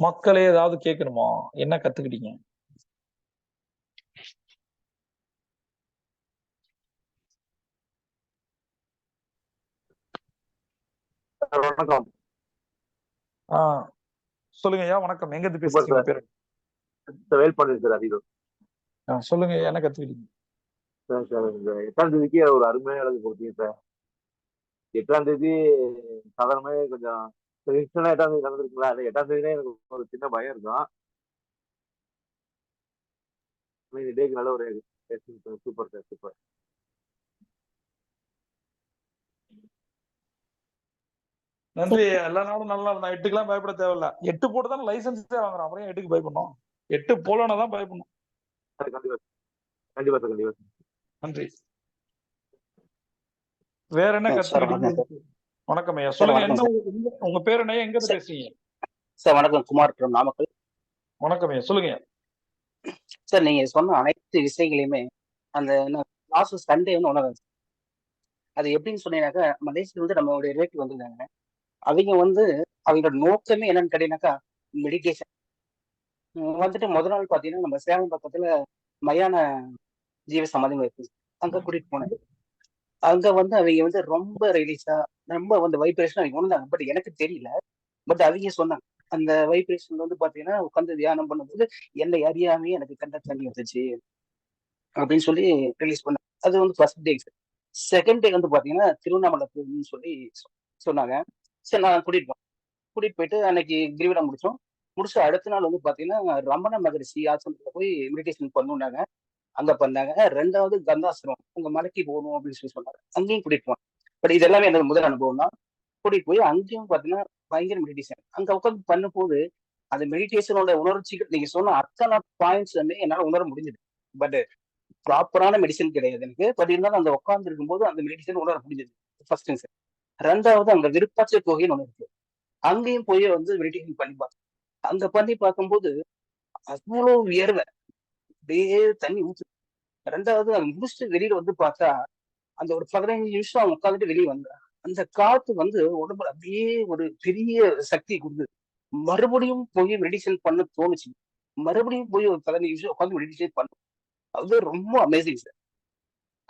மக்களே ஏதாவது கேட்கணுமா என்ன கத்துக்கிட்டீங்க? வணக்கம். ஆஹ் சொல்லுங்க ஐயா வணக்கம். எங்க இருந்து பேசுறீங்க? பேரு? வேல்பாண்டி சார் அதிகம் சொல்லுங்க என்ன கத்துக்கிட்டீங்க? எட்டாம் தேதிக்கு ஒரு அருமையான எழுதி கொடுத்தீங்க சார். எட்டாம் தேதி சாதாரணமாகவே கொஞ்சம் எட்டாம் தேதி நடந்திருக்குங்களா? அந்த எட்டாம் தேதியே எனக்கு ஒரு சின்ன பயம் இருக்கும். இந்த டேக்கு நல்ல ஒரு சூப்பர் சார் சூப்பர் நன்றி. எல்லா நாளும் நல்லா இருந்தா எட்டுக்கெல்லாம் பயப்பட தேவையில்ல. எட்டு போட்டு தான் லைசன்ஸே வாங்குறோம். அப்புறம் எட்டுக்கு பயப்படணும்? எட்டு போலனா தான் பயப்படணும். சார் கண்டிப்பா கண்டிப்பா சார் கண்டிப்பா. நன்றி. வேற என்ன கத்துக்கிட்டீங்க வணக்கம் ஐயா சொல்லுங்க என்ன உங்க- பேர் என்ன எங்க இருந்து பேசுறீங்க? சார் வணக்கம். குமார் from நாமக்கல். வணக்கம் ஐயா சொல்லுங்க சார் நீங்க சொன்ன அனைத்து விஷயங்களையுமே அந்த லாஸ்ட் சண்டே வந்து உணர்ந்தேன் சார். அது எப்படின்னு சொன்னீங்கன்னாக்கா மலேசியா வந்து நம்மளுடைய ரிலேட்டிவ் வந்திருந்தாங்க அவங்க வந்து அவங்களோட நோக்கமே என்னன்னு கேட்டீங்கன்னாக்கா மெடிடேஷன் வந்துட்டு முதல் நாள் பாத்தீங்கன்னா நம்ம சேலம் பக்கத்துல மயான ஜீவ சமாதிகள் இருக்கு. அங்க கூட்டிட்டு போனேன் அங்க வந்து அவங்க வந்து ரொம்ப ரிலீஸா ரொம்ப வந்து வைப்ரேஷன் அவங்க உணர்ந்தாங்க பட் எனக்கு தெரியல. பட் அவங்க சொன்னாங்க. அந்த வைப்ரேஷன் வந்து பாத்தீங்கன்னா உட்காந்து தியானம் பண்ணும்போது என்னை அறியாமே எனக்கு கண்ட தண்ணி வந்துச்சு. அப்படின்னு சொல்லி ரிலீஸ் பண்ணாங்க. அது வந்து ஃபர்ஸ்ட் டே செகண்ட் டே வந்து பாத்தீங்கன்னா திருவண்ணாமலை போகணும்னு சொல்லி சொ- சொன்னாங்க. சரி நான் கூட்டிட்டு போனேன் கூட்டிட்டு போயிட்டு அன்னைக்கு கிரிவலம் முடிச்சோம். முடிச்சு அடுத்த நாள் வந்து பாத்தீங்கன்னா ரமண மகரிஷி ஆசிரமத்துல போய் மெடிடேஷன் பண்ணுனாங்க அங்க பண்ணாங்க. ரெண்டாவது கந்தாசிரம் உங்க மலைக்கு போகணும் அப்படின்னு சொல்லி சொன்னாங்க. அங்கேயும் கூட்டிட்டு போனாங்க. பட் இது எல்லாமே என்னோட முதல் அனுபவம் தான். கூட்டிட்டு போய் அங்கேயும் பாத்தீங்கன்னா பயங்கர மெடிடேஷன் அங்க உட்காந்து பண்ணும்போது அந்த மெடிடேஷனோட உணர்ச்சிகள் நீங்க சொன்ன அத்தனை பாயிண்ட்ஸ் வந்து என்னால உணர முடிஞ்சது. பட் ப்ராப்பரான மெடிசன் கிடையாது எனக்கு. பட் இருந்தாலும் அந்த உட்கார்ந்து இருக்கும்போது அந்த மெடிசன் உணர முடிஞ்சது. ஃபர்ஸ்ட் சார் ரெண்டாவது அங்க விருப்பாச்ச தொகைன்னு ஒண்ணு இருக்கு. அங்கேயும் போய் வந்து மெடிடேஷன் பண்ணி பார்த்தேன் அங்க பண்ணி பார்க்கும்போது அவ்வளவு வியர்வை அப்படியே தண்ணி ஊத்து ரெண்டாவது அங்க முடிச்சுட்டு வெளியில வந்து பார்த்தா அந்த ஒரு பதினஞ்சு நிமிஷம் அவன் உட்காந்துட்டு வெளியே வந்தான். அந்த காத்து வந்து உடம்புல அப்படியே ஒரு பெரிய சக்தி கொடுத்தது. மறுபடியும் போய் மெடிசன் பண்ண தோணுச்சு. மறுபடியும் போய் ஒரு பதினஞ்சு நிமிஷம் உட்காந்து மெடிடேஷன் பண்ண. அது ரொம்ப அமேசிங் சார்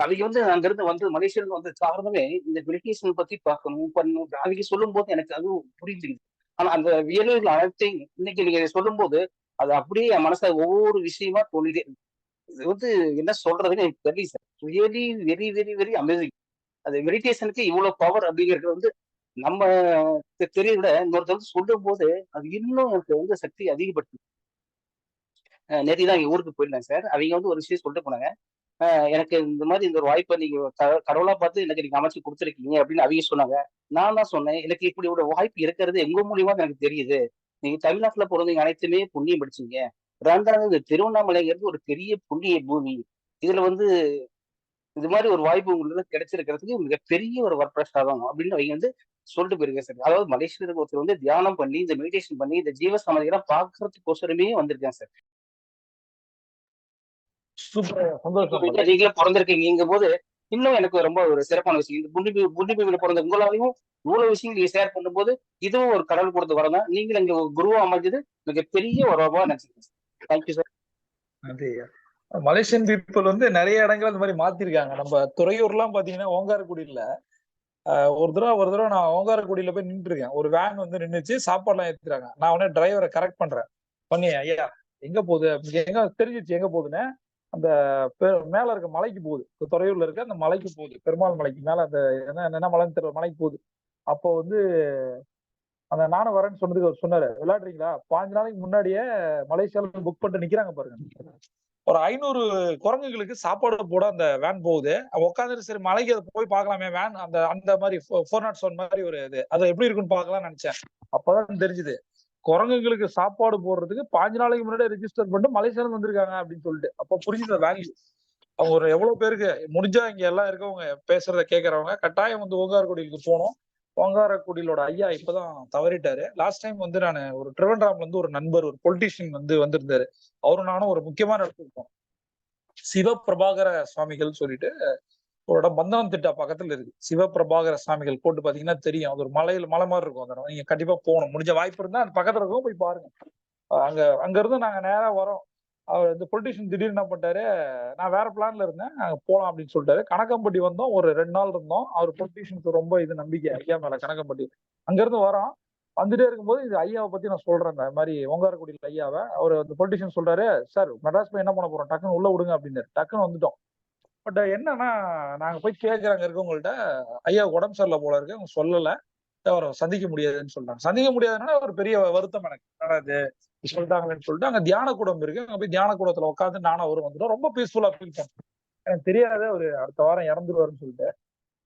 அவங்க வந்து அங்கிருந்து வந்து மலேசியால வந்து காரணமே இந்த மெடிடேஷன் பத்தி பார்க்கணும் பண்ணணும் அவங்க சொல்லும் போது எனக்கு அதுவும் புரிஞ்சுக்குது ஆனா அந்த வியலுகள் அனைத்தையும் இன்னைக்கு நீங்க சொல்லும் போது அது அப்படியே என் மனசுல ஒவ்வொரு விஷயமா தோணிட்டே இது வந்து என்ன சொல்றதுன்னு எனக்கு தெரியல sir really very very very amazing அது மெடிடேஷனுக்கு இவ்வளவு பவர் அப்படிங்கிறது வந்து நம்ம தெரிய விட இன்னொருத்தர் சொல்லும் போது அது இன்னும் எனக்கு வந்து சக்தி அதிகப்படுத்துது. நேற்று தான் எங்க ஊருக்கு போயிருந்தேன் சார் அவங்க வந்து ஒரு விஷயம் சொல்லிட்டு போனாங்க. எனக்கு இந்த மாதிரி இந்த ஒரு வாய்ப்பை நீங்க கடவுளா பார்த்து எனக்கு நீங்க அமைச்சு கொடுத்துருக்கீங்க அப்படின்னு அவங்க சொன்னாங்க. நான் தான் சொன்னேன். எனக்கு இப்படி ஒரு வாய்ப்பு இருக்கிறது எங்க மூலியமா எனக்கு தெரியுது. நீங்க தமிழ்நாட்டுல பிறந்தவங்க அனைத்துமே புண்ணியம் படிச்சீங்க. ரெண்டாவது இந்த திருவண்ணாமலைங்கிறது ஒரு பெரிய புண்ணிய பூமி. இதுல வந்து இது மாதிரி ஒரு வாய்ப்பு உங்களுக்கு கிடைச்சிருக்கிறதுக்கு மிகப்பெரிய ஒரு வரப்பிரசாதம் அப்படின்னு அவங்க வந்து சொல்லிட்டு போயிருக்கேன் சார். அதாவது மலேசியர் ஒருத்தர் வந்து தியானம் பண்ணி இந்த மெடிடேஷன் பண்ணி இந்த ஜீவ சமாதிகளாம் பாக்குறதுக்கோசரமே வந்திருக்கேன் சார். சூப்பர் சந்தோஷம். வீட்டுல நீங்களே பிறந்திருக்கீங்க போது இன்னும் எனக்கு ரொம்ப ஒரு சிறப்பான விஷயம். இந்த புண்டி புண்டி பிறந்த உங்களாலையும் இவ்வளவு விஷயங்கள் நீங்க ஷேர் பண்ணும்போது இதுவும் ஒரு கடவுள் கொடுத்து வரம் தான் நீங்களும் இங்க ஒரு குருவா அமைஞ்சது மிகப்பெரிய ஒரு வரவா நினைச்சிருக்கேன் தேங்க்யூ சார் நன்றி மலேசியன் பீப்புள் வந்து நிறைய இடங்கள் அந்த மாதிரி மாத்திருக்காங்க. நம்ம துறையூர்லாம் பாத்தீங்கன்னா ஓங்காரக்குடியில ஒரு தடவை ஒரு தடவை நான் ஓங்காரக்குடியில போய் நின்று இருக்கேன் ஒரு வேன் வந்து நின்னுச்சு சாப்பாடுலாம் ஏத்துறாங்க நான் உடனே டிரைவரை கரெக்ட் பண்றேன். பண்ணி ஐயா? எங்க போகுது? எங்க தெரிஞ்சிச்சு எங்க போகுதுன்னு? அந்த பெ- மேல இருக்க மலைக்கு போகுது. துறையூர்ல இருக்க அந்த மலைக்கு போகுது. பெருமாள் மலைக்கு மேல அந்த என்ன என்ன மலைன்னு தெரியல மலைக்கு போகுது. அப்போ வந்து அந்த நானும் வரேன்னு சொன்னதுக்கு அவர் சொன்னாரு விளையாடுறீங்களா? பாஞ்சு நாளைக்கு முன்னாடியே மலேசியால புக் பண்ணிட்டு நிக்கிறாங்க பாருங்க. ஒரு ஐநூறு குரங்குகளுக்கு சாப்பாடு போட அந்த வேன் போகுது. உட்காந்துட்டு சரி மலைக்கு அதை போய் பார்க்கலாமே வேன் அந்த அந்த மாதிரி ஃபோர் நாட் செவன் மாதிரி ஒரு இது. அது எப்படி இருக்குன்னு பார்க்கலாம்னு நினைச்சேன். அப்பதான் தெரிஞ்சுது. குரங்குகளுக்கு சாப்பாடு போடுறதுக்கு பாஞ்சு நாளைக்கு முன்னாடி ரெஜிஸ்டர் பண்ணிட்டு மலேசியால வந்திருக்காங்க அப்படின்னு சொல்லிட்டு. அப்ப புரிஞ்சுது வேல்யூ அவங்க ஒரு எவ்வளவு பேருக்கு முடிஞ்சா இங்க எல்லாம் இருக்கவங்க பேசுறத கேட்கறவங்க கட்டாயம் வந்து ஓங்காரக்குடியிலுக்கு போனோம். ஓங்காரக்குடியிலோட ஐயா இப்பதான் தவறிட்டாரு. லாஸ்ட் டைம் வந்து நான் ஒரு ட்ரிவன்ராம்ல இருந்து ஒரு நண்பர் ஒரு பொலிட்டீஷியன் வந்து வந்திருந்தாரு. அவரும் நானும் ஒரு முக்கியமான இடத்துக்கு போனோம். சிவ பிரபாகர சுவாமிகள் சொல்லிட்டு ஒரு இடம் பந்தனம் திட்டா பக்கத்துல இருக்கு. சிவபிரபாகர சுவாமிகள் போட்டு பாத்தீங்கன்னா தெரியும். அது ஒரு மலையில மலை மாதிரி இருக்கும் அந்த நீங்க கண்டிப்பா போகணும். முடிஞ்ச வாய்ப்பு இருந்தா அந்த பக்கத்துல இருக்கும் போய் பாருங்க. அங்க அங்க இருந்து நாங்க நேரா வரோம். அவர் இந்த பொலிட்டிஷியன் திடீர்னு என்ன பண்ணிட்டாரு நான் வேற பிளான்ல இருந்தேன். நாங்க போலாம் அப்படின்னு சொல்லிட்டாரு. கணக்கம்பட்டி வந்தோம். ஒரு ரெண்டு நாள் இருந்தோம். அவர் பொலிட்டிஷியனுக்கு ரொம்ப இது நம்பிக்கை. ஐயா மேல கணக்கம்பட்டி அங்க இருந்து வரோம். வந்துட்டே இருக்கும்போது இது ஐயாவை பத்தி நான் சொல்றேன். இந்த மாதிரி ஒங்காரக்குடியில் ஐயாவை. அவர் அந்த பொலிட்டிஷியன் சொல்றாரு சார் மெட்ராஸ் போய் என்ன பண்ண போறோம்? டக்குன்னு உள்ள விடுங்க அப்படின்னு டக்குன்னு வந்துட்டோம். பட் என்னன்னா நாங்க போய் கேட்கறாங்க இருக்கவங்கள்ட்ட ஐயா உடம்பு சரியில்லை போல இருக்கு. அவங்க சொல்லல. அவரை சந்திக்க முடியாதுன்னு சொல்றாங்க. சந்திக்க முடியாதுன்னா ஒரு பெரிய வருத்தம் எனக்கு. என்னடா சொல்லிட்டாங்கன்னு சொல்லிட்டு அங்க தியான கூடம் இருக்கு. அங்க போய் தியான கூடத்துல உட்காந்து நானும் அவரும் வந்துட்டோம். ரொம்ப பீஸ்ஃபுல்லா ஃபீல் பண்ணேன் எனக்கு தெரியாத ஒரு அடுத்த வாரம் இறந்துருவாருன்னு சொல்லிட்டு.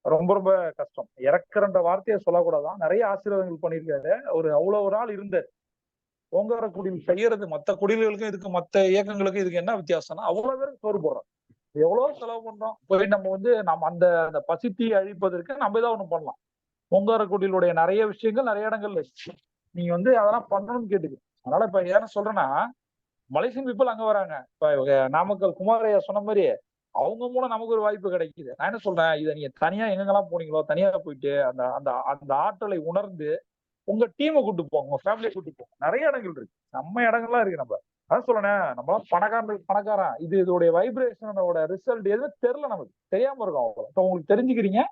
ரொம்ப ரொம்ப கஷ்டம். இறக்குறன்ற வார்த்தையை சொல்லக்கூடாதான். நிறைய ஆசீர்வாதங்கள் பண்ணியிருக்காரு. ஒரு அவ்வளவு ஒரு ஆள் இருந்தார். ஓங்கார குடில் செய்யறது மத்த குடில்களுக்கும் இதுக்கு மத்த இயக்கங்களுக்கும் இதுக்கு என்ன வித்தியாசம்னா அவ்வளவு பேருக்கு சோறு போடுறோம் எவ்வளவு செலவு பண்றோம்? போய் நம்ம வந்து நம்ம அந்த அந்த பசித்தி அழிப்பதற்கு நம்ம ஏதாவது ஒண்ணு பண்ணலாம். பொங்காரக்குடியிலுடைய நிறைய விஷயங்கள் நிறைய இடங்கள்ல நீங்க வந்து அதெல்லாம் பண்ணணும்னு கேட்டுக்கு. அதனால இப்ப ஏன் சொல்றேன்னா மலேசியன் பீப்புள் அங்க வராங்க. இப்ப நாமக்கல் குமாரையா சொன்ன மாதிரி அவங்க மூலம் நமக்கு ஒரு வாய்ப்பு கிடைக்குது. நான் என்ன சொல்றேன்? இதை நீங்க தனியா எங்கெங்கெல்லாம் போனீங்களோ தனியா போயிட்டு அந்த அந்த அந்த ஆற்றலை உணர்ந்து உங்க டீமை கூட்டு போங்க உங்க ஃபேமிலியை கூட்டு போங்க. நிறைய இடங்கள் இருக்கு. நம்ம இடங்கள்லாம் இருக்கு நம்ம. அதான் சொல்றேன் நம்மளாம் பணக்காரன் பணக்காரன். இது இதோடைய வைப்ரேஷனோட ரிசல்ட் எதுவும் தெரியல நமக்கு. தெரியாம இருக்கும் அவ்வளவு. இப்ப உங்களுக்கு தெரிஞ்சுக்கிறீங்க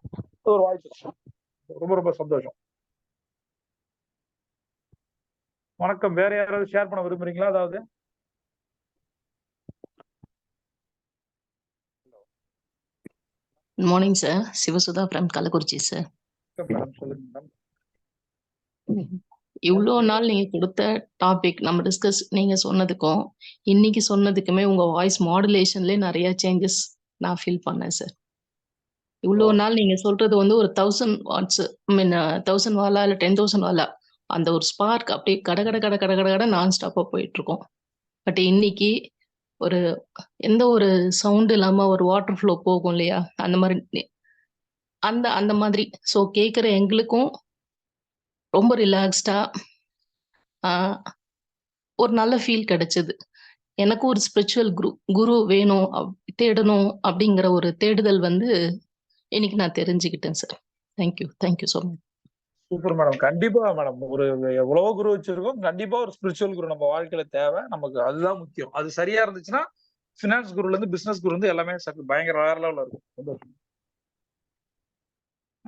ஒரு வாய்ப்பு. ரொம்ப ரொம்ப சந்தோஷம். வணக்கம். வேற யாராவது ஷேர் பண்ண விரும்புறீங்களா? அதாவது? Morning, sir. Sivasudha from Kalakurchi, sir. Madam சொல்லுங்க இவ்வளோ நாள் நீங்க கொடுத்த டாபிக் நம்ம டிஸ்கஸ் நீங்க சொன்னதுக்கும் இன்னைக்கு சொன்னதுக்குமே உங்க வாய்ஸ் மாடுலேஷன்ல நிறைய சேஞ்சஸ் நான் ஃபீல் பண்ணேன் சார் இவ்வளோ நாள் நீங்க சொல்றது வந்து ஒரு தௌசண்ட் வாட்ஸ் மீன் தௌசண்ட் வாலா இல்லை டென் தௌசண்ட் வாலா அந்த ஒரு ஸ்பார்க் அப்படியே கட கட கட கட கட கட நான் ஸ்டாப்பா போயிட்டு இருக்கோம் பட் இன்னைக்கு ஒரு எந்த ஒரு சவுண்ட் இல்லாம ஒரு வாட்டர் ஃப்ளோ போகும் இல்லையா? அந்த மாதிரி அந்த அந்த மாதிரி. ஸோ கேட்குற எங்களுக்கும் ரொம்ப ரிலாக்ஸ்டாக ஒரு நல்ல ஃபீல் கிடைச்சது. எனக்கும் ஒரு ஸ்பிரிச்சுவல் குரு குரு வேணும் அப்- தேடணும் அப்படிங்கிற ஒரு தேடுதல் வந்து இன்னைக்கு நான் தெரிஞ்சுக்கிட்டேன் sir thank you thank you so much super madam கண்டிப்பா மேடம் ஒரு எவ்வளவோ குரு வச்சிருக்கோம் கண்டிப்பா ஒரு ஸ்பிரிச்சுவல் குரு நம்ம வாழ்க்கையில தேவை. நமக்கு அதுதான் முக்கியம். அது சரியா இருந்துச்சுன்னா ஃபினான்ஸ் குருல இருந்து பிசினஸ் குரு இருந்து எல்லாமே பயங்கர வேற லெவலில் இருக்கும். சந்தோஷம்.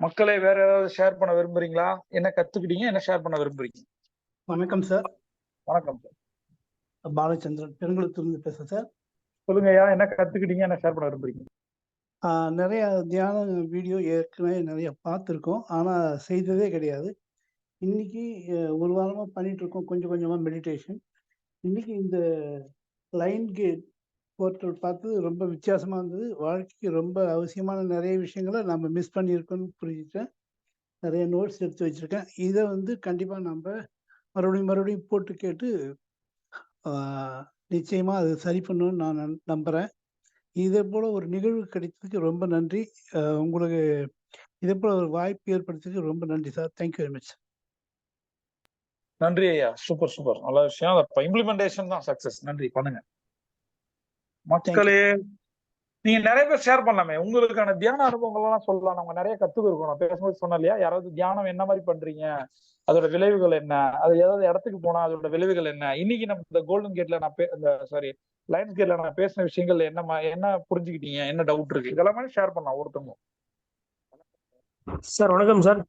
மக்களே வேற ஏதாவது ஷேர் பண்ண விரும்புறீங்களா? என்ன கத்துக்கிட்டீங்க? என்ன ஷேர் பண்ண விரும்புறீங்க? வணக்கம் சார் வணக்கம். சார் பாலச்சந்திரன் பெருங்குளத்தூர்ந்து பேசுறேன் சார் சொல்லுங்க ஐயா என்ன கத்துக்கிட்டீங்க? என்ன ஷேர் பண்ண விரும்புறீங்க? நிறைய தியான வீடியோ ஏற்கனவே நிறைய பார்த்துருக்கோம். ஆனால் செய்ததே கிடையாது. இன்னைக்கு ஒரு வாரமாக பண்ணிட்டு இருக்கோம். கொஞ்சம் கொஞ்சமாக மெடிடேஷன் இன்னைக்கு இந்த லைன் கேட் போர்ட்டல் பார்த்து ரொம்ப வித்தியாசமாக இருந்தது. வாழ்க்கைக்கு ரொம்ப அவசியமான நிறைய விஷயங்களை நம்ம மிஸ் பண்ணியிருக்கோம்னு புரிஞ்சுட்டேன் நிறைய நோட்ஸ் எடுத்து வச்சுருக்கேன். இதை வந்து கண்டிப்பாக நம்ம மறுபடியும் மறுபடியும் போட்டு கேட்டு நிச்சயமாக அது சரி பண்ணணும்னு நான் நம்- இதே போல் ஒரு நிகழ்வு கிடைத்ததுக்கு ரொம்ப நன்றி. உங்களுக்கு இதே போல் ஒரு வாய்ப்பு ஏற்படுத்தியதுக்கு ரொம்ப நன்றி சார். தேங்க்யூ வெரி மச் நன்றி ஐயா. சூப்பர் சூப்பர் நல்ல விஷயம். இம்ப்ளிமெண்டேஷன் தான் சக்ஸஸ் நன்றி. பண்ணுங்க. மக்களே நீங்க நிறைய பேர் ஷேர் பண்ணலாமே. உங்களுக்கான தியான அனுபவங்கள் எல்லாம் சொல்லலாம். நம்ம நிறைய கத்துக்கிருக்கோம் நான் பேசும்போது சொன்னேன் இல்லையா? யாராவது தியானம் என்ன மாதிரி பண்றீங்க? அதோட விளைவுகள் என்ன? அது ஏதாவது இடத்துக்கு போனா அதோட விளைவுகள் என்ன? இன்னைக்கு நம்ம இந்த கோல்டன் கேட்ல நான் இந்த சாரி லைன்ஸ் கேட்ல நான் பேசின விஷயங்கள் என்ன மா- என்ன புரிஞ்சுக்கிட்டீங்க? என்ன டவுட் இருக்கு? இதெல்லாமே ஷேர் பண்ணலாம் ஒருத்தவங்க சார் வணக்கம் சார்.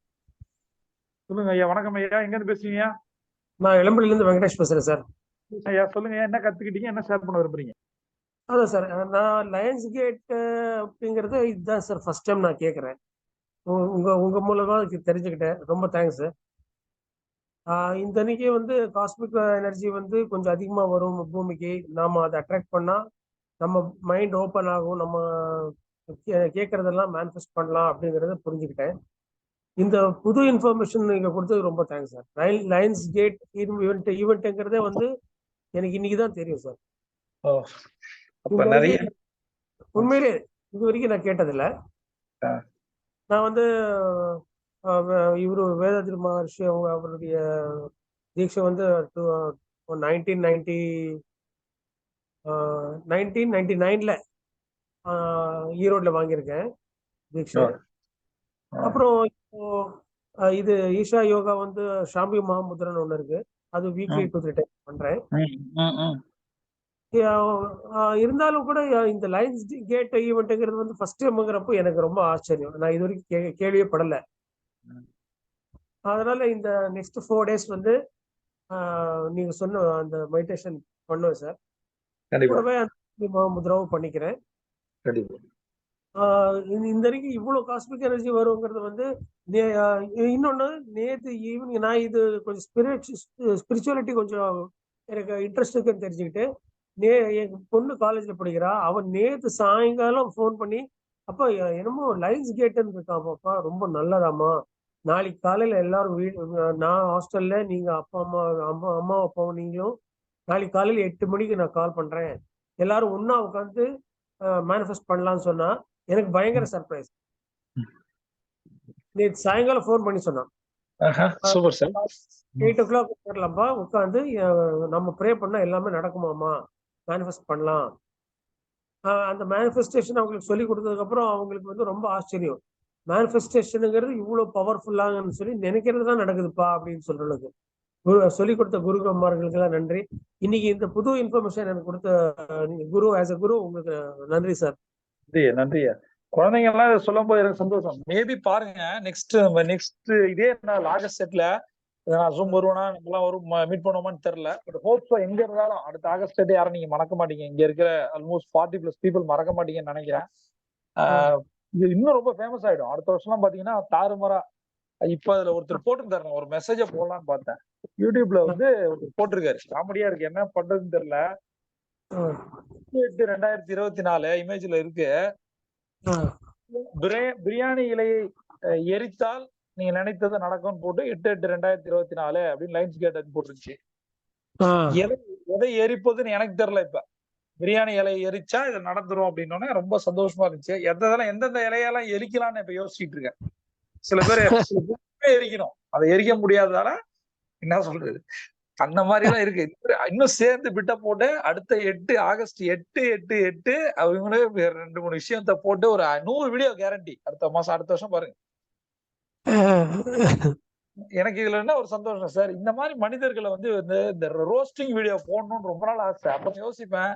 சொல்லுங்க ஐயா. வணக்கம் ஐயா. எங்க இருந்து பேசுறீங்க? நான் இளம்பள்ளில இருந்து வெங்கடேஷ் பேசுறேன் சார். ஐயா சொல்லுங்க என்ன கத்துக்கிட்டீங்க? என்ன ஷேர் பண்ண விரும்புறீங்க? அதான் சார் நான் லயன்ஸ் கேட் அப்படிங்கிறது இதுதான் சார் ஃபர்ஸ்ட் டைம் நான் கேட்குறேன் உங்க உங்க மூலமா தெரிஞ்சுக்கிட்டேன். ரொம்ப தேங்க்ஸ் சார் இந்த அன்னைக்கு வந்து காஸ்மிக் எனர்ஜி வந்து கொஞ்சம் அதிகமா வரும் பூமிக்கு. நாம அதை அட்ராக்ட் பண்ணா நம்ம மைண்ட் ஓப்பன் ஆகும். நம்ம கே- கேட்கறதெல்லாம் மேனிஃபெஸ்ட் பண்ணலாம் அப்படிங்கறத புரிஞ்சுக்கிட்டேன். இந்த புது இன்ஃபர்மேஷன் நீங்கள் கொடுத்தது ரொம்ப thanks sir line lines gate event ஈவெண்ட்டுங்கிறதே வந்து எனக்கு இன்னைக்கு தான் தெரியும் சார் ஓ. அப்ப நிறைய உண்மையிலே இது வரைக்கும் நான் கேட்டதில்ல. நான் வந்து இவரு வேதாதிரி மகர்ஷி அவங்க அவருடைய தீட்சை வந்து நைன்டீன் நைன்டி நைன்டீன் நைன்டி நைன்ல ஈரோட்ல வாங்கியிருக்கேன். ஆ. அப்புறம் இப்போ இது ஈஷா யோகா வந்து ஷாம்பி மகாமுத்ரன் ஒன்று இருக்கு அது வீக்லி. டூ த்ரீ டைம் பண்றேன் இருந்தாலும் கூட இந்த லைன்ஸ் கேட் ஈவெண்ட்டுங்கிறது வந்து ஃபர்ஸ்ட் டைம்ங்கிறப்போ எனக்கு ரொம்ப ஆச்சரியம். நான் இது வரைக்கும் கே கேள்வியே படல. அதனால இந்த நெக்ஸ்ட் ஃபோர் டேஸ் வந்து நீங்க சொன்ன அந்த மெடிடேஷன் பண்ணுவேன் சார். கண்டிப்பா. கூடவே மகாமுத்ராவும் பண்ணிக்கிறேன். இந்த- வரைக்கும் இவ்வளோ காஸ்மிக் எனர்ஜி வருங்கிறது வந்து இன்னொன்னு நேத்து ஈவினிங் நான் இது கொஞ்சம் ஸ்பிரிச்சுவாலிட்டி கொஞ்சம் எனக்கு இன்ட்ரெஸ்ட் இருக்குன்னு தெரிஞ்சுக்கிட்டு நே என் பொண்ணு காலேஜ்ல படிக்கிறா. அவன் நேத்து சாயங்காலம் ஃபோன் பண்ணி அப்பா என்னமோ லைன்ஸ் கேட்டுன்னு இருக்காமாப்பா ரொம்ப நல்லதாம்மா. நாளைக்கு காலையில எல்லாரும் வீடு நான் ஹாஸ்டல்ல நீங்க அப்பா அம்மா அம்மா அம்மா அப்பாவும் நீங்களும் நாளைக்கு காலையில எட்டு மணிக்கு நான் கால் பண்றேன். எல்லாரும் ஒண்ணா உட்காந்து மேனிஃபெஸ்ட் பண்ணலாம்னு சொன்னா எனக்கு பயங்கர சர்ப்ரைஸ் நேற்று சாயங்காலம் ஃபோன் பண்ணி சொன்னான் எயிட் ஓ கிளாக் உட்காரலாம்ப்பா உட்காந்து நம்ம ப்ரே பண்ணா எல்லாமே நடக்குமாமா மேனிஃபெஸ்ட் பண்ணலாம். ஆஹ் அந்த மேனிஃபெஸ்டேஷன் அவங்களுக்கு சொல்லி கொடுத்ததுக்கு அப்புறம் அவங்களுக்கு வந்து ரொம்ப ஆச்சரியம். மேனிஃபெஸ்டேஷனுங்கிறது இவ்வளவு பவர்ஃபுல்லாங்கன்னு சொல்லி நினைக்கிறது தான் நடக்குதுப்பா அப்படின்னு சொல்றது குரு சொல்லி கொடுத்த குருமார்களுக்கு எல்லாம் நன்றி. இன்னைக்கு இந்த புது இன்ஃபர்மேஷன் எனக்கு கொடுத்த நீங்க குரு ஆஸ் அ குரு உங்களுக்கு நன்றி சார் நன்றியா நன்றியா. குழந்தைங்க எல்லாம் சொல்லும் போது எனக்கு சந்தோஷம். மேபி பாருங்க நெக்ஸ்ட் நெக்ஸ்ட் இதே நான் ஆகஸ்ட் செட்ல நான் ஜூம் வருவேனா? நம்மளாம் வரும் மீட் பண்ணுவோமான்னு தெரியல. பட் ஹோப்ஸ் எங்க இருந்தாலும் அடுத்த ஆகஸ்ட் டேட் யாரும் நீங்க மறக்க மாட்டீங்க. இங்க இருக்கிற ஆல்மோஸ்ட் ஃபார்ட்டி பிளஸ் பீப்புள் மறக்க மாட்டீங்கன்னு நினைக்கிறேன். இது இன்னும் ரொம்ப ஃபேமஸ் ஆயிடும். அடுத்த வருஷம்லாம் பாத்தீங்கன்னா தாறுமாறா இப்ப அதுல ஒருத்தர் போட்டிருந்தாரு. ஒரு மெசேஜ போடலாம்னு பார்த்தேன். யூடியூப்ல வந்து ஒருத்தர் போட்டிருக்காரு. காமெடியா இருக்கு. என்ன பண்றதுன்னு தெரியல. எட்டு ரெண்டாயிரத்தி இருபத்தி நாலு இமேஜ்ல இருக்கு. பிரியா- பிரியாணி இலையை எரித்தால் நீங்க நினைத்தது நடக்கும்னு போட்டு எட்டு எட்டு ரெண்டாயிரத்தி இருபத்தி நாலு அப்படின்னு லைன்ஸ் கேட் போட்டுருச்சு. எதை எதை எரிப்பதுன்னு எனக்கு தெரியல இப்ப. பிரியாணி இலையை எரிச்சா இது நடந்துரும் அப்படின்னோடனே ரொம்ப சந்தோஷமா இருந்துச்சு. எதெல்லாம் எந்தெந்த இலையெல்லாம் எரிக்கலாம்னு இப்ப யோசிச்சுட்டு இருக்கேன். சில பேர் எரிக்கணும். அதை எரிக்க முடியாததால என்ன சொல்றது? அந்த மாதிரி எல்லாம் இருக்கு இன்னும் சேர்ந்து பிட்ட போட்டு அடுத்த எட்டு ஆகஸ்ட் எட்டு எட்டு எட்டு அவங்களே ரெண்டு மூணு விஷயத்த போட்டு ஒரு நூறு வீடியோ கேரண்டி அடுத்த மாசம் அடுத்த வருஷம் பாருங்க. எனக்கு இதுல என்ன ஒரு சந்தோஷம் சார். இந்த மாதிரி மனிதர்களை வந்து இந்த ரோஸ்டிங் வீடியோ போடணும்னு ரொம்ப நாள் ஆசை. அப்ப யோசிப்பேன்.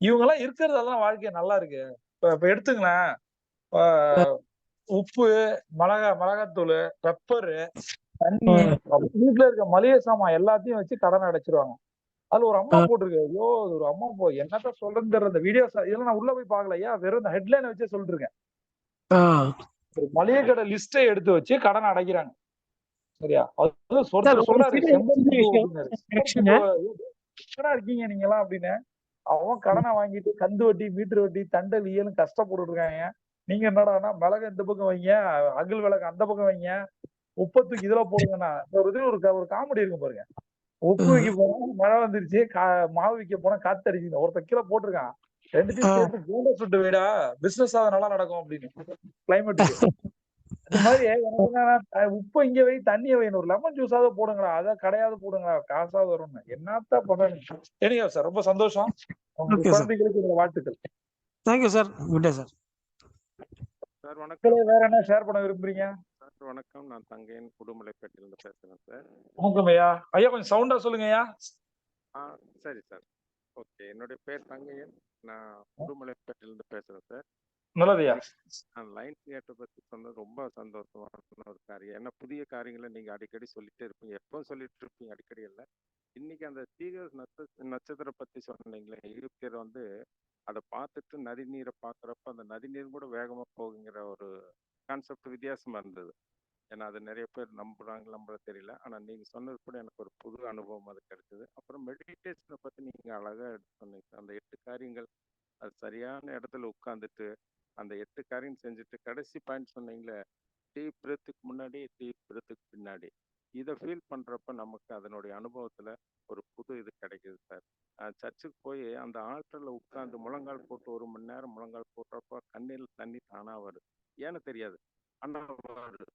இவங்க எல்லாம் இருக்கிறதெல்லாம் வாழ்க்கை நல்லா இருக்கு. இப்ப இப்ப எடுத்துங்களேன். உப்பு மிளகா மிளகாத்தூள் பெப்பரு தண்ணி வீட்டுல இருக்க மளிகை சாமான் எல்லாத்தையும் வச்சு கடன் அடைச்சிருவாங்க. அதுல ஒரு அம்மா போட்டிருக்கு. ஐயோ ஒரு அம்மா போ என்னத்த சொல்றதுன்னு தெரியல. இந்த வீடியோ இதெல்லாம் நான் உள்ள போய் பார்க்கல. ஐயா வெறும் இந்த ஹெட்லைனை வச்சே ஒரு மளிகை கடை லிஸ்டை எடுத்து வச்சு கடன் அடைக்கிறாங்க. சரியா? அது ஒருத்தர் சொல்றாரு எங்கடா இருக்கீங்க நீங்களாம் அப்படின்னு. அவன் கடனை வாங்கிட்டு கந்து வட்டி மீட்டர் வட்டி தண்டல் இயலும் கஷ்டப்பட்டு இருக்காங்க நீங்க என்னடான்னா மிளகு இந்த பக்கம் வைங்க அகல் விளக்கு அந்த பக்கம் வைங்க உப்பை தூக்கி இதுல போடுங்கண்ணா. ஒரு ஒரு காமெடி இருக்கும் பாருங்க. உப்பு வைக்க போனா மழை வந்துருச்சு மாவு விற்க போனா காத்து அடிக்குது ஒருத்தன் கீழே போட்டிருக்கான். ரெண்டுத்தையும் சுட்டு வீடா பிசினஸ் ஆக நல்லா நடக்கும் அப்படின்னு. அது மாதிரி என்னன்னா அஹ் உப்பு இங்க வை தண்ணிய வைன்னு ஒரு லெமன் ஜூஸாவது போடுங்களா அத கடையாவது போடுங்களா காசாவது வரும்னு. என்னத்த எனியா சார் ரொம்ப சந்தோஷம். குழந்தைகளுக்கு இந்த வாழ்த்துக்கள். Thank you sir good sir sir வணக்கம். வேற என்ன ஷேர் பண்ண விரும்புறீங்க? சார் வணக்கம். நான் தங்கையன் உடுமலைப்பேட்டையிலிருந்து பேசுகிறேன் சார் வணக்கம் ஐயா ஐயா கொஞ்சம் சவுண்டா சொல்லுங்க ஐயா ஆ சரி சார் ஓகே. என்னுடைய பேர் தங்கையன். நான் உடுமலைப்பேட்டையிலிருந்து பேசுகிறேன் சார். நல்லது ஐயா நான் லைன் தியேட்டர் பற்றி சொன்னது ரொம்ப சந்தோஷமான ஒரு காரியம். ஏன்னா புதிய காரியங்களை நீங்கள் அடிக்கடி சொல்லிட்டே இருப்பீங்க. எப்பவும் சொல்லிட்டு இருப்பீங்க அடிக்கடி இல்லை. இன்னைக்கு அந்த நட்ச நட்சத்திரம் பற்றி சொன்னீங்களே இருக்கிற வந்து அதை பார்த்துட்டு நதிநீரை பார்க்குறப்ப அந்த நதிநீர் கூட வேகமாக போகுங்கிற ஒரு கான்செப்ட் வித்தியாசமாக இருந்தது. ஏன்னா அது நிறைய பேர் நம்புறாங்க நம்புற தெரியல. ஆனால் நீங்கள் சொன்னது கூட எனக்கு ஒரு புது அனுபவம் அது கிடைச்சது. அப்புறம் மெடிடேஷனை பற்றி நீங்கள் அழகாக எடுத்து சொன்னீங்க. அந்த எட்டு காரியங்கள் அது சரியான இடத்துல உட்காந்துட்டு அந்த எட்டு காரியம் செஞ்சுட்டு கடைசி பாயிண்ட் சொன்னீங்களே டீ பிரத்துக்கு முன்னாடி டீ பிரத்துக்கு பின்னாடி. இதை ஃபீல் பண்ணுறப்ப நமக்கு அதனுடைய அனுபவத்தில் ஒரு புது இது கிடைக்குது சார். சர்ச்சுக்கு போய் அந்த ஆற்றில் உட்காந்து முழங்கால் போட்டு ஒரு மணி நேரம் முழங்கால் போட்டுறப்ப கண்ணில் தண்ணி தானாக வருது ஏன்னு தெரியாது. ஆனால் வருது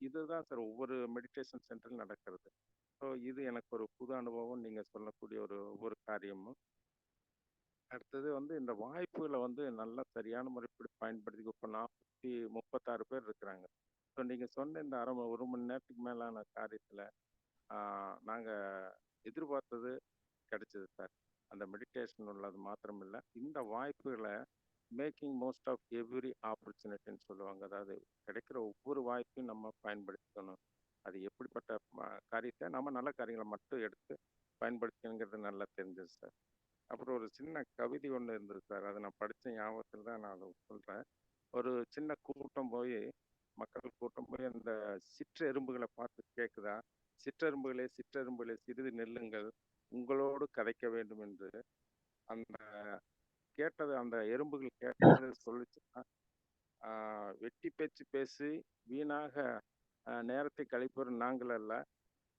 இதுதான் சார் ஒவ்வொரு மெடிடேஷன் சென்டரில் நடக்கிறது. ஸோ இது எனக்கு ஒரு புது அனுபவம் நீங்கள் சொல்லக்கூடிய ஒரு ஒவ்வொரு காரியமும். அடுத்தது வந்து இந்த வாய்ப்புகளை வந்து நல்லா சரியான முறைப்படி பயன்படுத்தி இப்போ நாற்பத்தி முப்பத்தாறு பேர் இருக்கிறாங்க. ஸோ நீங்கள் சொன்ன இந்த அரை ஒரு மணி நேரத்துக்கு மேலான காரியத்தில் நாங்கள் எதிர்பார்த்தது கிடைச்சது சார். அந்த மெடிடேஷன் உள்ளது மாத்திரம் இல்லை இந்த வாய்ப்புகளை மேக்கிங் மோஸ்ட் ஆஃப் எவ்ரி ஆப்பர்ச்சுனிட்டின்னு சொல்லுவாங்க. அதாவது கிடைக்கிற ஒவ்வொரு வாய்ப்பையும் நம்ம பயன்படுத்திக்கணும். அது எப்படிப்பட்ட காரியத்தை நம்ம நல்ல காரியங்களை மட்டும் எடுத்து பயன்படுத்தணுங்கிறது நல்லா தெரிஞ்சது சார் அப்புறம் ஒரு சின்ன கவிதை ஒன்று இருந்தது சார் அதை நான் படித்த ஞாபகத்தில் தான் நான் அதை சொல்கிறேன் ஒரு சின்ன கூட்டம் போய் மக்கள் கூட்டம் போய் அந்த சிற்றெரும்புகளை பார்த்து கேட்குதா சிற்றெரும்புகளே சிற்றெரும்புகளே சிறிது நெல்லுங்கள். உங்களோடு கதைக்க வேண்டும் என்று அந்த கேட்டது அந்த எறும்புகள் கேட்டது சொல்லிச்சுன்னா வெட்டி பேச்சு பேசி வீணாக நேரத்தை கழிப்பவர் நாங்கள் அல்ல.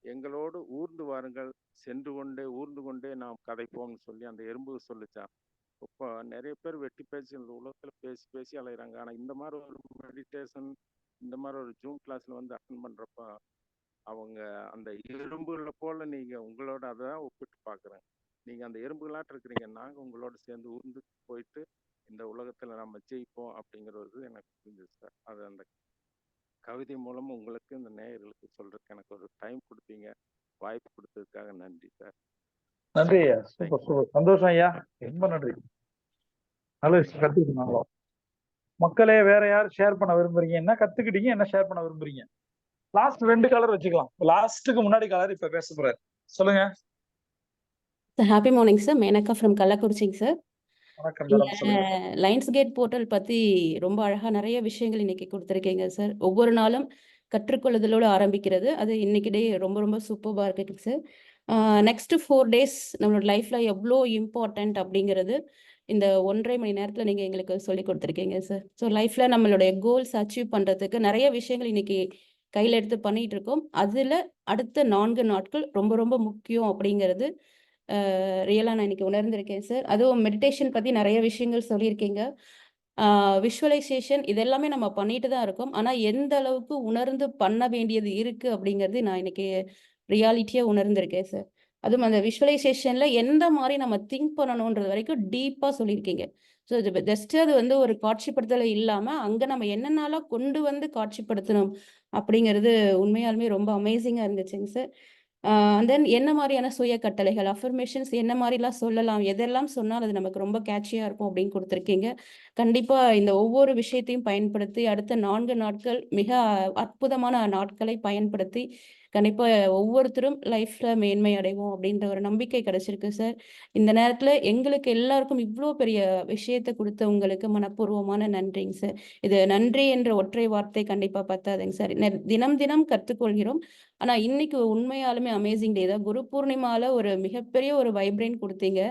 எங்களோடு ஊர்ந்து வாருங்கள் சென்று கொண்டே ஊர்ந்து கொண்டே நாம் கதைப்போம்னு சொல்லி அந்த எறும்பு சொல்லிச்சான் இப்போ நிறைய பேர் வெட்டி பேச்சு இந்த உலகத்தில் பேசி பேசி அலைகிறாங்க ஆனால் இந்த மாதிரி ஒரு மெடிடேஷன் இந்த மாதிரி ஒரு ஜூம் கிளாஸில் வந்து அட்டன் பண்ணுறப்ப அவங்க அந்த எறும்புகளை போல நீங்கள் உங்களோட அதை தான் ஒப்பிட்டு பார்க்குறேன் நீங்கள் அந்த எறும்புகளாட்டு இருக்கிறீங்க. நாங்கள் உங்களோட சேர்ந்து ஊர்ந்து போயிட்டு இந்த உலகத்தில் நம்ம ஜெயிப்போம் அப்படிங்கிறது எனக்கு புரிஞ்சுது சார். அது அந்த கவிதை மூலம் உங்களுக்கு இந்த நேயர்களுக்கு சொல்றதுக்கு எனக்கு ஒரு டைம் கொடுத்தீங்க. வாய்ப்பு கொடுத்ததுக்காக நன்றி சார். நன்றி ஐயா. Super super. சந்தோஷம் ஐயா. ரொம்ப நன்றி. நல்ல விஷயம் கத்துக்கிட்டீங்க. மக்களே வேற யார் ஷேர் பண்ண விரும்புறீங்க? என்ன கத்துக்கிட்டீங்க? என்ன ஷேர் பண்ண விரும்புறீங்க? லாஸ்ட் ரெண்டு கலர் வச்சுக்கலாம். லாஸ்ட்டுக்கு முன்னாடி கலர் இப்ப பேச போறாரு. சொல்லுங்க. Sir happy morning sir Menaka from கள்ளக்குறிச்சிங்க sir. Lines gate portal பத்தி ரொம்ப அழகா நிறைய விஷயங்கள் இன்னைக்கு கொடுத்துருக்கீங்க சார் ஒவ்வொரு நாளும் கற்றுக்கொள்ளுதலோடு ஆரம்பிக்கிறது. அது இன்னைக்கு டே ரொம்ப ரொம்ப சூப்பராக இருக்குங்க சார் நெக்ஸ்ட் ஃபோர் டேஸ் நம்மளோட லைஃப்ல எவ்வளோ இம்பார்ட்டன்ட் அப்படிங்கிறது இந்த ஒன்றரை மணி நேரத்தில் நீங்கள் எங்களுக்கு சொல்லி கொடுத்துருக்கீங்க சார் ஸோ லைஃப்பில் நம்மளுடைய கோல்ஸ் அச்சீவ் பண்ணுறதுக்கு நிறைய விஷயங்கள் இன்னைக்கு கையில் எடுத்து பண்ணிட்டு இருக்கோம். அதில் அடுத்த நான்கு நாட்கள் ரொம்ப ரொம்ப முக்கியம் அப்படிங்கிறது ரியலாக நான் இன்னைக்கு உணர்ந்திருக்கேன் சார் அதுவும் மெடிடேஷன் பற்றி நிறைய விஷயங்கள் சொல்லியிருக்கீங்க. விஷுவலைசேஷன் இதெல்லாமே நம்ம பண்ணிட்டு தான் இருக்கோம். ஆனால் எந்த அளவுக்கு உணர்ந்து பண்ண வேண்டியது இருக்குது அப்படிங்கிறது நான் இன்னைக்கு ரியாலிட்டியாக உணர்ந்திருக்கேன் சார் அதுவும் அந்த விஷுவலைசேஷனில் எந்த மாதிரி நம்ம திங்க் பண்ணணுன்றது வரைக்கும் டீப்பாக சொல்லியிருக்கீங்க. ஸோ இது ஜஸ்ட் அது வந்து ஒரு காட்சிப்படுத்தலை இல்லாமல் அங்கே நம்ம என்னென்னலாம் கொண்டு வந்து காட்சிப்படுத்தணும் அப்படிங்கிறது உண்மையாலுமே ரொம்ப அமேசிங்காக இருந்துச்சுங்க சார் தென் என்ன மாதிரியான சுய கட்டளைகள் அஃபர்மேஷன்ஸ் என்ன மாதிரிலாம் சொல்லலாம் எதெல்லாம் சொன்னால் அது நமக்கு ரொம்ப கேட்சியாக இருக்கும் அப்படின்னு கொடுத்துருக்கீங்க. கண்டிப்பாக இந்த ஒவ்வொரு விஷயத்தையும் பயன்படுத்தி அடுத்த நான்கு நாட்கள் மிக அற்புதமான நாட்களை பயன்படுத்தி கண்டிப்பாக ஒவ்வொருத்தரும் லைஃப்பில் மேன்மை அடைவோம் அப்படின்ற ஒரு நம்பிக்கை கிடைச்சிருக்கு சார் இந்த நேரத்தில் எங்களுக்கு எல்லாருக்கும் இவ்வளோ பெரிய விஷயத்தை கொடுத்த உங்களுக்கு மனப்பூர்வமான நன்றிங்க சார் இது நன்றி என்ற ஒற்றை வார்த்தை கண்டிப்பாக பத்தாதுங்க சார் நெ- தினம் தினம் கற்றுக்கொள்கிறோம் ஆனால் இன்னைக்கு உண்மையாலுமே அமேசிங் டே தான் குரு பூர்ணிமால ஒரு மிகப்பெரிய ஒரு வைப்ரேன் கொடுத்தீங்க.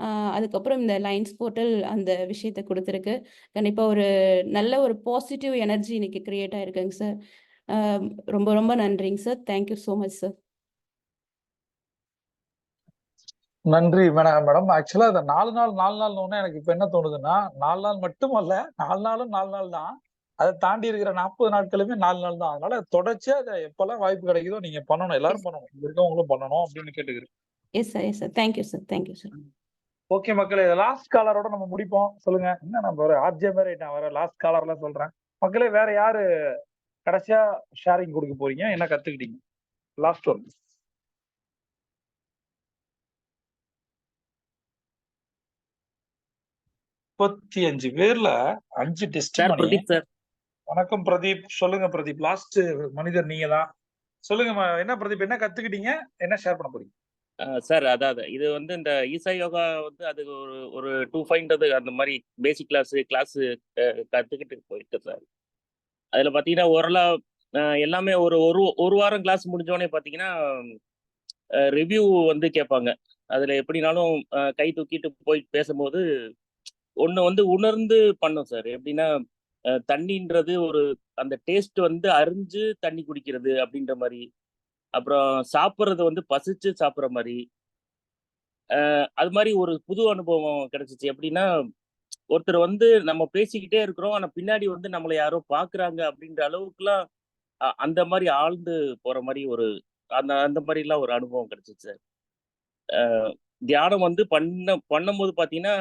ஆஹ் அதுக்கப்புறம் இந்த லைன்ஸ் போர்ட்டல் அந்த விஷயத்தை கொடுத்துருக்கு. கண்டிப்பாக ஒரு நல்ல ஒரு பாசிட்டிவ் எனர்ஜி இன்னைக்கு கிரியேட் ஆயிருக்குங்க சார் ரொம்ப ரொம்ப நன்றிங்க sir thank you so much sir நன்றி மேடம் மேடம் ஆக்சுவலா இந்த நாலு நாள் நாலு நாள் எனக்கு இப்ப என்ன தோணுதுன்னா நாலு நாள் மட்டுமல்ல நாலு நாளும் நாலு நாள் தான். அதை தாண்டி இருக்கிற நாற்பது நாட்களுமே நாலு நாள் தான். அதனால தொடர்ச்சியா அதை எப்பெல்லாம் வாய்ப்பு கிடைக்குதோ நீங்க பண்ணணும் எல்லாரும் பண்ணணும். இங்க இருக்கவங்களும் பண்ணணும் அப்படின்னு கேட்டுக்கிறேன். Yes sir yes sir thank you sir thank you sir okay மக்களே லாஸ்ட் காலரோட நம்ம முடிப்போம். சொல்லுங்க. என்ன நம்ம ஒரு ஆர்ஜே மாதிரி நான் வர லாஸ்ட் காலர்லாம் சொல்றேன். மக்களே வேற யாரு கடைசியா ஷேரிங் கொடுக்க போறீங்க. என்ன கத்துக்கிட்டீங்க? லாஸ்ட் ஒன் முப்பத்தி அஞ்சு பேர்ல அஞ்சு டெஸ்ட் சார் பிரதீப் சார் வணக்கம் பிரதீப் சொல்லுங்க பிரதீப் லாஸ்ட் மனிதர் நீங்க தான் சொல்லுங்க என்ன பிரதீப் என்ன கத்துக்கிட்டீங்க? என்ன ஷேர் பண்ண போறீங்க? சார் அதாவது இது வந்து இந்த ஈசா யோகா வந்து அது ஒரு ஒரு டூ ஃபைவ்ன்றது அந்த மாதிரி பேசிக் கிளாஸ் கிளாஸ் கற்றுக்கிட்டு போயிட்டு சார் அதில் பார்த்தீங்கன்னா ஓரளவு எல்லாமே ஒரு ஒரு ஒரு வாரம் கிளாஸ் முடிஞ்சோடனே பார்த்தீங்கன்னா ரிவ்யூ வந்து கேட்பாங்க. அதில் எப்படினாலும் கை தூக்கிட்டு போய் பேசும்போது ஒன்று வந்து உணர்ந்து பண்ணும் சார் எப்படின்னா தண்ணின்றது ஒரு அந்த டேஸ்ட் வந்து அறிஞ்சு தண்ணி குடிக்கிறது அப்படின்ற மாதிரி. அப்புறம் சாப்பிட்றது வந்து பசிச்சு சாப்பிட்ற மாதிரி. அது மாதிரி ஒரு புது அனுபவம் கிடைச்சிச்சு. எப்படின்னா ஒருத்தர் வந்து நம்ம பேசிக்கிட்டே இருக்கிறோம். ஆனா பின்னாடி வந்து நம்மளை யாரோ பாக்குறாங்க அப்படின்ற அளவுக்குலாம் அ- அந்த மாதிரி ஆழ்ந்து போற மாதிரி ஒரு அந்த அந்த மாதிரிலாம் ஒரு அனுபவம் கிடைச்சிச்சு சார். தியானம் வந்து பண்ண பண்ணும்போது பாத்தீங்கன்னா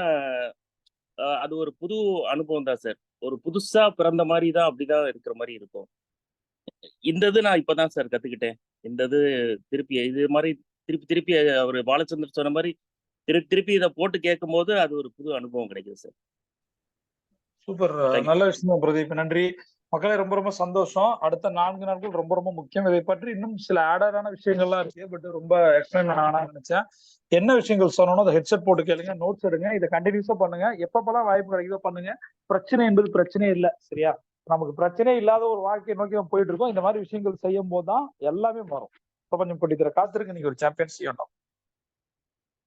அஹ் அது ஒரு புது அனுபவம் தான் சார். ஒரு புதுசா பிறந்த மாதிரி தான் அப்படிதான் இருக்கிற மாதிரி இருக்கும். இந்த இது நான் இப்பதான் சார் கத்துக்கிட்டேன். இந்த இது திருப்பி இது மாதிரி திருப்பி திருப்பி அவர் பாலச்சந்தர் சொன்ன மாதிரி திருப்பி திருப்பி இதை போட்டு கேட்கும்போது அது ஒரு புது அனுபவம் கிடைக்குது சார். சூப்பர். நல்ல விஷயம் பிரதீப். நன்றி. மக்களே ரொம்ப ரொம்ப சந்தோஷம். அடுத்த நான்கு நாட்கள் ரொம்ப ரொம்ப முக்கியம் இதை பற்றி இன்னும் சில ஆடான விஷயங்கள்லாம் இருக்கு. பட் ரொம்ப எக்ஸ்பிளைன் பண்ண நினைச்சேன். என்ன விஷயங்கள் சொன்னோம் அதை ஹெட்செட் போட்டு கேளுங்க நோட்ஸ் எடுங்க. இதை கண்டினியூஸா பண்ணுங்க. எப்பப்பெல்லாம் வாய்ப்பு கிடைக்குதோ பண்ணுங்க. பிரச்சனை என்பது பிரச்சனையே இல்லை சரியா? நமக்கு பிரச்சனை இல்லாத ஒரு வாழ்க்கையை நோக்கி நம்ம போயிட்டு இருக்கோம். இந்த மாதிரி விஷயங்கள் செய்யும் போது தான் எல்லாமே மாறும். பிரபஞ்சம் கொட்டி தர காத்திருக்கு நீங்க ஒரு சாம்பியன் செய்யணும்